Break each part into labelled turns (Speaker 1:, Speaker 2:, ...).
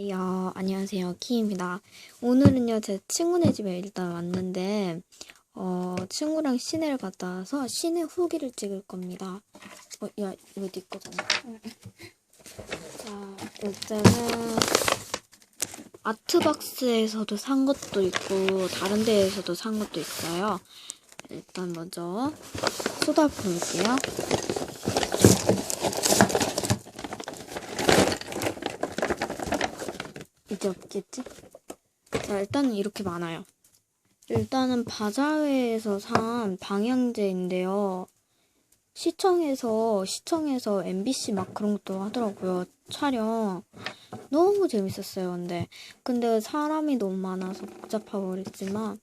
Speaker 1: 네, 어, 안녕하세요. 키입니다. 오늘은요, 제 친구네 집에 일단 왔는데, 어, 친구랑 시내를 갔다 와서 시내 후기를 찍을 겁니다. 어, 야, 이거 네 거잖아. 자, 일단은, 아트박스에서도 산 것도 있고, 다른 데에서도 산 것도 있어요. 일단 먼저, 쏟아볼게요. 이제 없겠지? 자, 일단은 이렇게 많아요. 일단은 바자회에서 산 방향제인데요. 시청에서, 시청에서 MBC 막 그런 것도 하더라고요. 촬영. 너무 재밌었어요, 근데. 근데 사람이 너무 많아서 복잡하고 그랬지만,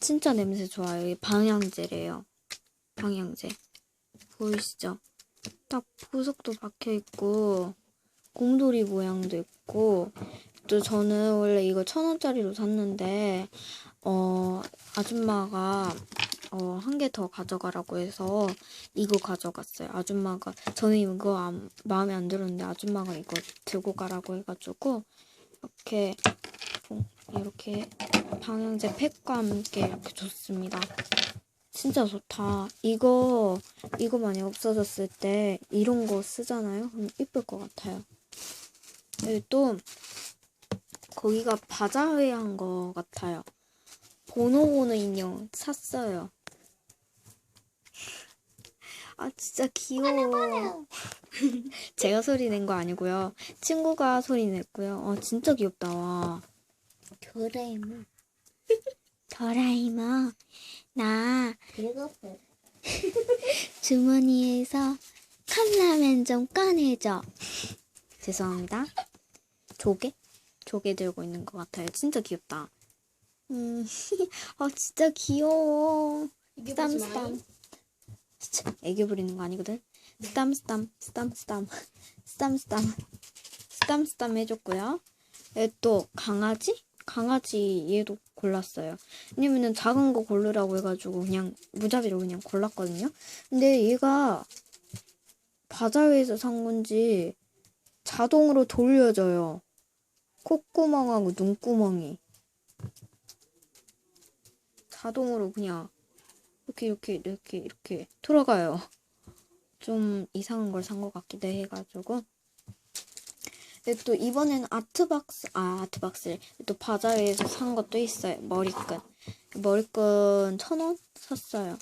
Speaker 1: 진짜 냄새 좋아요. 이 방향제래요. 방향제. 보이시죠? 딱 보석도 박혀있고, 곰돌이 모양도 있고, 또 저는 원래 이거 천 원짜리로 샀는데 어 아줌마가 어 한 개 더 가져가라고 해서 이거 가져갔어요. 아줌마가 저는 이거 안, 마음에 안 들었는데 아줌마가 이거 들고 가라고 해가지고 이렇게 봉- 이렇게 방향제 팩과 함께 이렇게 줬습니다. 진짜 좋다. 이거 이거 많이 없어졌을 때 이런 거 쓰잖아요. 그럼 이쁠 것 같아요. 여기 또 거기가 바자회 한 거 같아요. 보노보노 인형 샀어요. 아 진짜 귀여워. 제가 소리 낸 거 아니고요. 친구가 소리 냈고요. 어 진짜 귀엽다 와.
Speaker 2: 도라에몽
Speaker 1: 도라이몽 나
Speaker 2: 배고파
Speaker 1: 주머니에서 컵라면 좀 꺼내줘. 죄송합니다. 조개? 조개 들고 있는 것 같아요. 진짜 귀엽다. 음, 아 진짜 귀여워. 스담 스담. 진짜 애교 부리는 거 아니거든. 스담 스담 스담 스담 스담 스담 스담 스담 해줬고요. 얘또 강아지? 강아지 얘도 골랐어요. 왜냐면은 작은 거 고르라고 해가지고 그냥 무자비로 그냥 골랐거든요. 근데 얘가 바자회에서 산 건지 자동으로 돌려져요. 콧구멍하고 눈구멍이. 자동으로 그냥 이렇게 이렇게 이렇게 이렇게 돌아가요. 좀 이상한 걸 산 것 같기도 해가지고. 근데 또 이번에는 아트박스, 아, 아트박스. 또 바자회에서 산 것도 있어요. 머리끈. 머리끈 천 원 샀어요.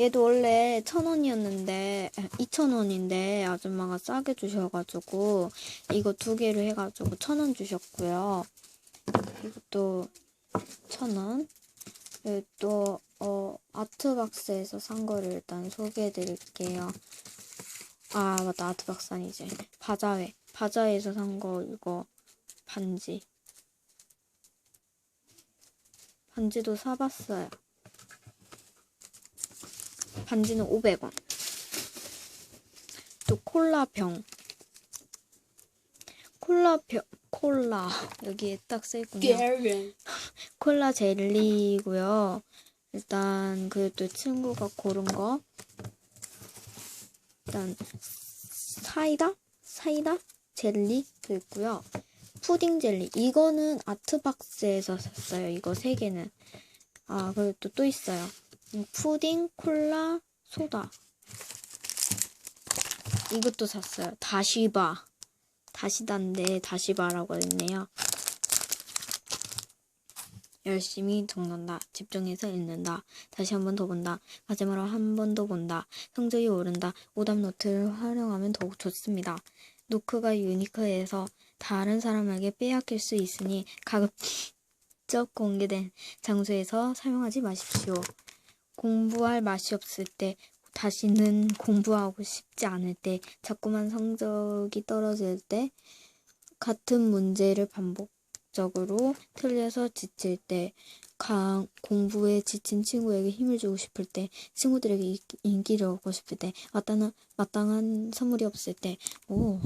Speaker 1: 얘도 원래 천 원이었는데, 이천 원인데, 아줌마가 싸게 주셔가지고, 이거 두 개를 해가지고 천 원 주셨고요. 이것도 천 원. 또, 어, 아트박스에서 산 거를 일단 소개해 드릴게요. 아, 맞다. 아트박스 아니지. 바자회. 바자회에서 산 거, 이거, 반지. 반지도 사봤어요. 반지는 500원. 또 콜라병. 콜라병, 콜라. 여기에 딱 써있군요. 콜라 젤리고요. 일단 그또 친구가 고른 거 일단 사이다 사이다 젤리도 있고요. 푸딩 젤리 이거는 아트박스에서 샀어요. 이거 세 개는 아 그리고 또 또 있어요. 음, 푸딩 콜라 소다 이것도 샀어요. 다시바 다시다인데 다시바라고 했네요. 열심히 적는다. 집중해서 읽는다. 다시 한 번 더 본다. 마지막으로 한 번 더 본다. 성적이 오른다. 오답 노트를 활용하면 더욱 좋습니다. 노크가 유니크해서 다른 사람에게 빼앗길 수 있으니 가급적 공개된 장소에서 사용하지 마십시오. 공부할 맛이 없을 때, 다시는 공부하고 싶지 않을 때, 자꾸만 성적이 떨어질 때, 같은 문제를 반복 적으로 틀려서 지칠 때, 강, 공부에 지친 친구에게 힘을 주고 싶을 때, 친구들에게 이- 인기를 얻고 싶을 때, 마땅한, 마땅한 선물이 없을 때, 오,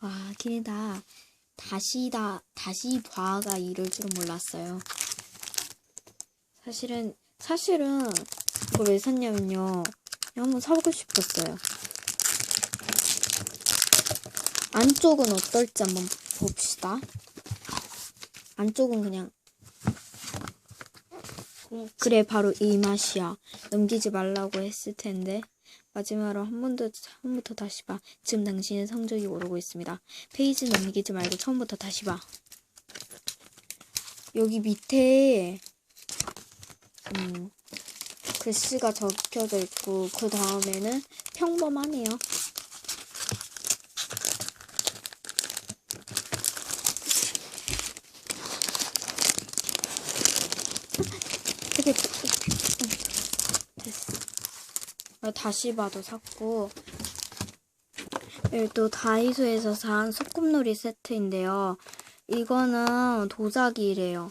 Speaker 1: 와, 길다. 다시다, 다시 봐가 이럴 줄은 몰랐어요. 사실은, 사실은, 이걸 왜 샀냐면요. 한번 사보고 싶었어요. 안쪽은 어떨지 한번 봅시다. 안쪽은 그냥 그래 바로 이 맛이야. 넘기지 말라고 했을 텐데 마지막으로 한 번더 처음부터 다시 봐. 지금 당신의 성적이 오르고 있습니다. 페이지 넘기지 말고 처음부터 다시 봐. 여기 밑에 음, 글씨가 적혀져 있고 그 다음에는 평범하네요. 되게 됐어. 아, 다시 봐도 샀고 또 다이소에서 산 소꿉놀이 세트인데요. 이거는 도자기래요.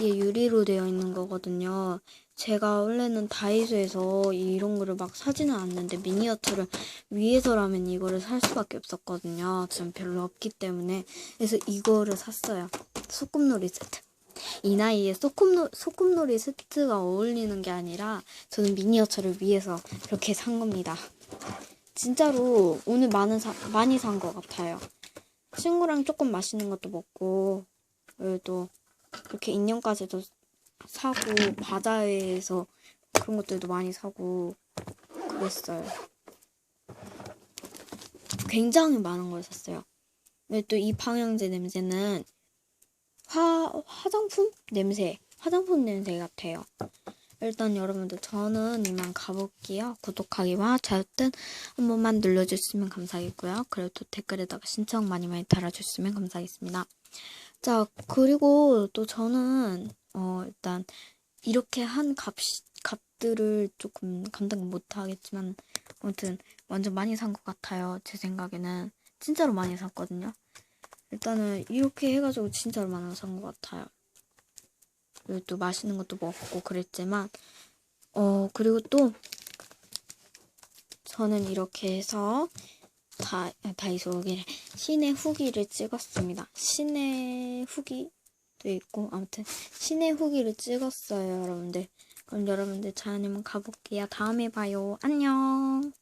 Speaker 1: 이게 유리로 되어 있는 거거든요. 제가 원래는 다이소에서 이런 거를 막 사지는 않는데 미니어처를 위해서라면 이거를 살 수밖에 없었거든요. 지금 별로 없기 때문에 그래서 이거를 샀어요. 소꿉놀이 세트. 이 나이에 소꿉놀, 소꿉놀이 세트가 어울리는 게 아니라 저는 미니어처를 위해서 이렇게 산 겁니다. 진짜로 오늘 많은 사, 많이 산 것 같아요. 친구랑 조금 맛있는 것도 먹고 그래도 이렇게 인형까지도 사고 바자회에서 그런 것들도 많이 사고 그랬어요. 굉장히 많은 걸 샀어요. 근데 또 이 방향제 냄새는 화 화장품 냄새, 화장품 냄새 같아요. 일단 여러분들 저는 이만 가볼게요. 구독하기와 좋아요 한 번만 눌러주시면 감사하겠고요. 그리고 또 댓글에다가 신청 많이 많이 달아주시면 감사하겠습니다. 자 그리고 또 저는 어 일단 이렇게 한 값, 값들을 조금 감당 못 하겠지만 아무튼 완전 많이 산 것 같아요. 제 생각에는 진짜로 많이 샀거든요. 일단은 이렇게 해가지고 진짜 얼마나 산것 같아요. 그리고 또 맛있는 것도 먹고 그랬지만 어 그리고 또 저는 이렇게 해서 다 다이소 여기 신의 후기를 찍었습니다. 신의 후기도 있고 아무튼 신의 후기를 찍었어요, 여러분들. 그럼 여러분들 저는 가볼게요. 다음에 봐요. 안녕.